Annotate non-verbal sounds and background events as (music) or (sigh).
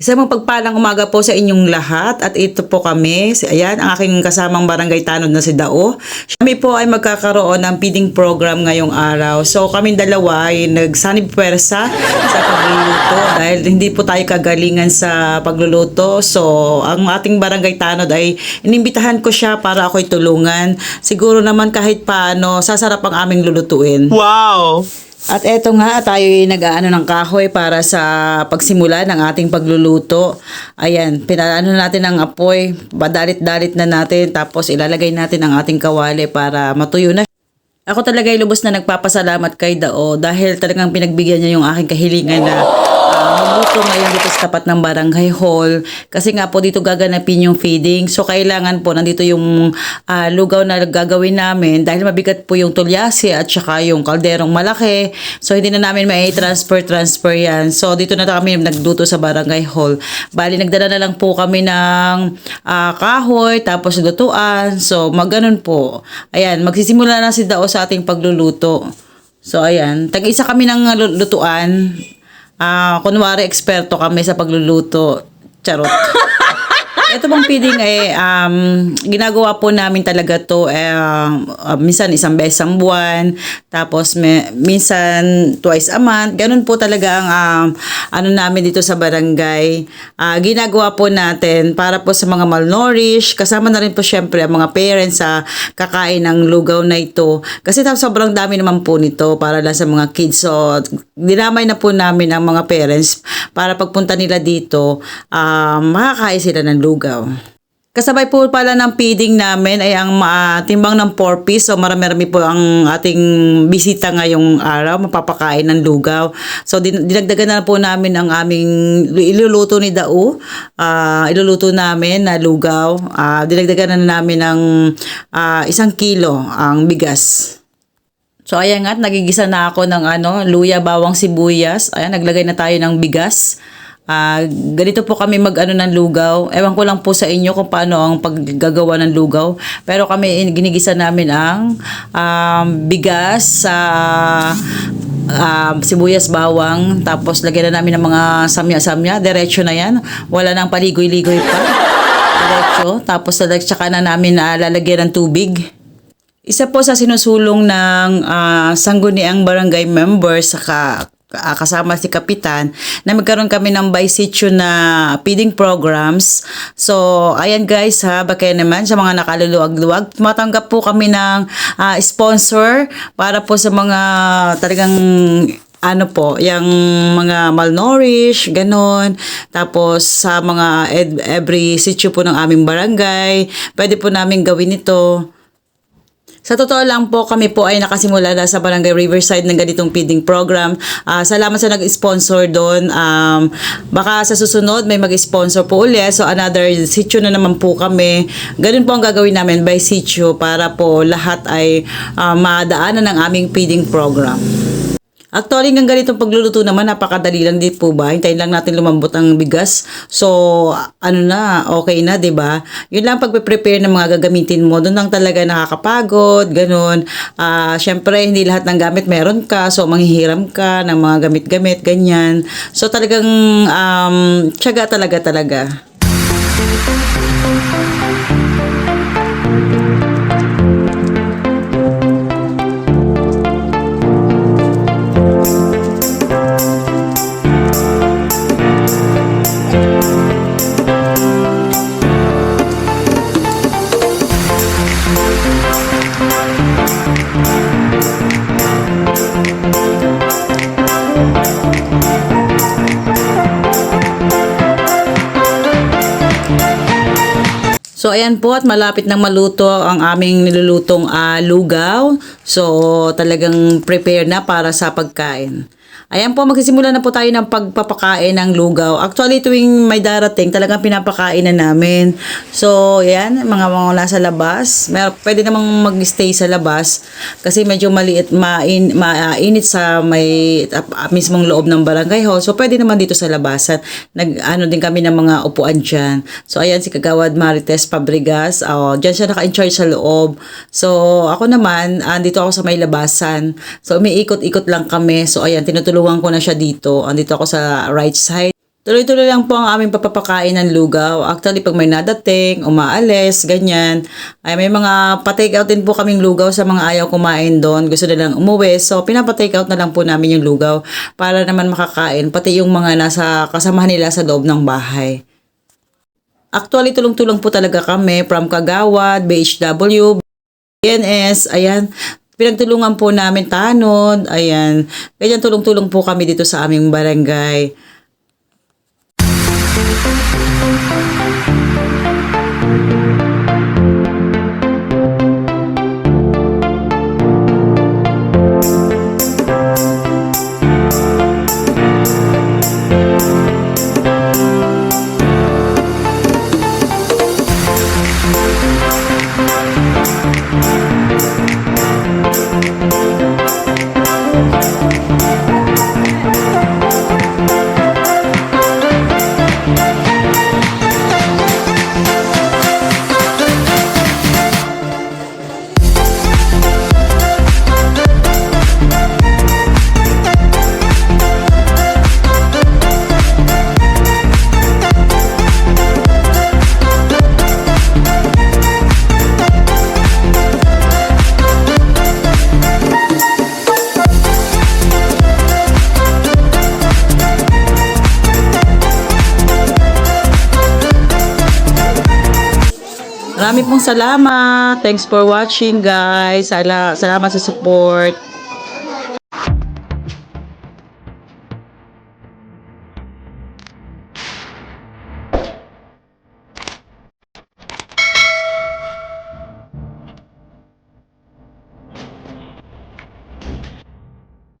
Isang mapagpalang umaga po sa inyong lahat at ito po kami, si ayan, ang aking kasamang barangay tanod na si Dao. Kami po ay magkakaroon ng feeding program ngayong araw. So kami dalawa ay nagsanib pwersa sa pagluluto dahil hindi po tayo kagalingan sa pagluluto. So ang ating barangay tanod ay inimbitahan ko siya para ako'y tulungan. Siguro naman kahit paano, sasarap ang aming lulutuin. Wow! At eto nga, tayo ay nag-aano ng kahoy para sa pagsimula ng ating pagluluto. Ayan, pinano natin ang apoy, badalit-dalit na natin, tapos ilalagay natin ang ating kawali para matuyo na. Ako talaga ay lubos na nagpapasalamat kay Dao dahil talagang pinagbigyan niya yung aking kahilingan na ah, magluto ngayon dito sa tapat ng barangay hall. Kasi nga po dito gaganapin yung feeding. So kailangan po nandito yung ah, lugaw na gagawin namin dahil mabigat po yung tulyasi at saka yung kalderong malaki. So hindi na namin may transfer transfer yan. So dito na kami nagluto sa barangay hall. Bali nagdala na lang po kami ng ah, kahoy tapos lutuan. So magganon po. Ayan, magsisimula na si Dao sa ating pagluluto. So ayan, tag-isa kami ng lu- lutuan. Ah, kunwari eksperto kami sa pagluluto. Charot. (laughs) Ito pong feeding ay um, ginagawa po namin talaga to eh, uh, minsan isang beses ang buwan, tapos me, minsan twice a month. Ganun po talaga ang um, ano namin dito sa barangay. Ah, ginagawa po natin para po sa mga malnourished, kasama na rin po syempre ang mga parents sa kakain ng lugaw na ito. Kasi tapos sobrang dami naman po nito para lang sa mga kids. So, dinamay na po namin ang mga parents para pagpunta nila dito, um, makakain sila ng lugaw. Kasabay po pala ng feeding namin ay ang ah, timbang ng 4 piece. So marami-rami po ang ating bisita ngayong araw, mapapakain ng lugaw. So din- dinagdagan na po namin ang aming iluluto ni Dao. Ah, iluluto namin na lugaw. Ah, dinagdagan na namin ng ah, isang kilo ang bigas. So ayan nga, nagigisa na ako ng ano, luya, bawang, sibuyas. Ayan, naglagay na tayo ng bigas. Ah, ganito po kami mag-ano ng lugaw. Ewan ko lang po sa inyo kung paano ang paggagawa ng lugaw. Pero kami in- ginigisa namin ang um, bigas sa um, sibuyas, bawang, tapos lagyan na namin ng mga samya-samya. Diretso na yan. Wala nang paligoy-ligoy pa. Diretso. Tapos tsaka na namin na lalagyan ng tubig. Isa po sa sinusulong ng ah, sangguniang barangay members saka ah, kasama si Kapitan na magkaroon kami ng by sitio na feeding programs. So, ayan guys ha, baka naman sa mga nakaluluwag-luwag, matanggap po kami ng ah, sponsor para po sa mga talagang ano po, yung mga malnourished, ganon. Tapos sa mga every sitio po ng aming barangay, pwede po namin gawin ito. Sa totoo lang po, kami po ay nakasimula na sa Barangay Riverside ng ganitong feeding program. Ah, salamat sa nag-sponsor doon. Um, baka sa susunod may mag-sponsor po ulit. So another sitio na naman po kami. Ganun po ang gagawin namin by sitio para po lahat ay ah, madaanan ng aming feeding program. Actually, ng ganitong pagluluto naman, napakadali lang din po ba? Hintayin lang natin lumambot ang bigas. So, ano na, okay na, ba? Yun lang pagpe-prepare ng mga gagamitin mo. Doon lang talaga nakakapagod, ganun. Ah, syempre, hindi lahat ng gamit meron ka. So, manghihiram ka ng mga gamit-gamit, ganyan. So, talagang um, tiyaga talaga talaga. So ayan po at malapit nang maluto ang aming nilulutong ah, lugaw. So talagang prepare na para sa pagkain. Ayan po, magsisimula na po tayo ng pagpapakain ng lugaw. Actually, tuwing may darating, talagang pinapakain na namin. So, ayan, mga mga nasa labas. Mer pwede namang mag-stay sa labas kasi medyo maliit, main, mainit sa may uh, mismong loob ng barangay hall. So, pwede naman dito sa labasan. Nag, ano din kami ng mga upuan dyan. So, ayan si Kagawad Marites Fabregas. Oh, dyan siya naka-in-charge sa loob. So, ako naman, andito ako sa may labasan. So, umiikot-ikot lang kami. So, ayan, tinutulungan ko na siya dito. Andito ako sa right side. Tuloy-tuloy lang po ang aming papapakain ng lugaw. Actually, pag may nadating, umaalis, ganyan, ay may mga pa-take out din po kaming lugaw sa mga ayaw kumain doon. Gusto nilang umuwi. So, pinapa-take out na lang po namin yung lugaw para naman makakain. Pati yung mga nasa kasamahan nila sa loob ng bahay. Actually, tulong-tulong po talaga kami from Kagawad, BHW, BNS, ayan. Pinagtulungan po namin tanod, ayan. Ganyan tulong-tulong po kami dito sa aming barangay. Marami pong salamat. Thanks for watching, guys. Sala- Salamat sa support.